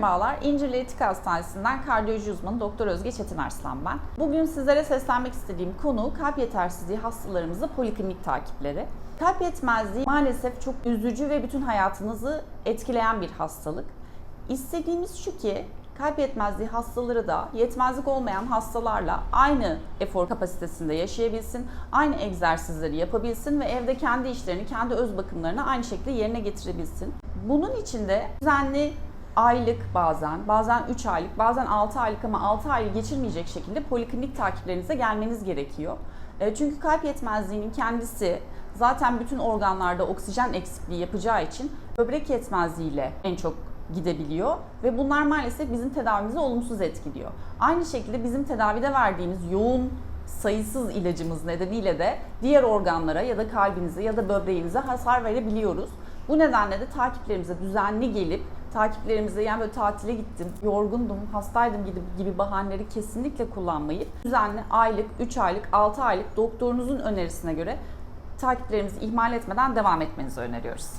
Merhabalar, İncirli Etik Hastanesi'nden kardiyoloji uzmanı Doktor Özge Çetin Arslan ben. Bugün sizlere seslenmek istediğim konu kalp yetersizliği hastalarımızda poliklinik takipleri. Kalp yetmezliği maalesef çok üzücü ve bütün hayatınızı etkileyen bir hastalık. İstediğimiz şu ki kalp yetmezliği hastaları da yetmezlik olmayan hastalarla aynı efor kapasitesinde yaşayabilsin, aynı egzersizleri yapabilsin ve evde kendi işlerini, kendi öz bakımlarını aynı şekilde yerine getirebilsin. Bunun için de düzenli aylık bazen, bazen 3 aylık, bazen 6 aylık ama 6 ayı geçirmeyecek şekilde poliklinik takiplerinize gelmeniz gerekiyor. E, Çünkü kalp yetmezliğinin kendisi zaten bütün organlarda oksijen eksikliği yapacağı için böbrek yetmezliğiyle en çok gidebiliyor ve bunlar maalesef bizim tedavimizi olumsuz etkiliyor. Aynı şekilde bizim tedavide verdiğimiz yoğun sayısız ilacımız nedeniyle de diğer organlara ya da kalbinize ya da böbreğinize hasar verebiliyoruz. Bu nedenle de takiplerimize düzenli gelip takiplerimize yani böyle tatile gittim, yorgundum, hastaydım gibi, gibi bahaneleri kesinlikle kullanmayıp düzenli aylık, 3 aylık, 6 aylık doktorunuzun önerisine göre takiplerimizi ihmal etmeden devam etmenizi öneriyoruz.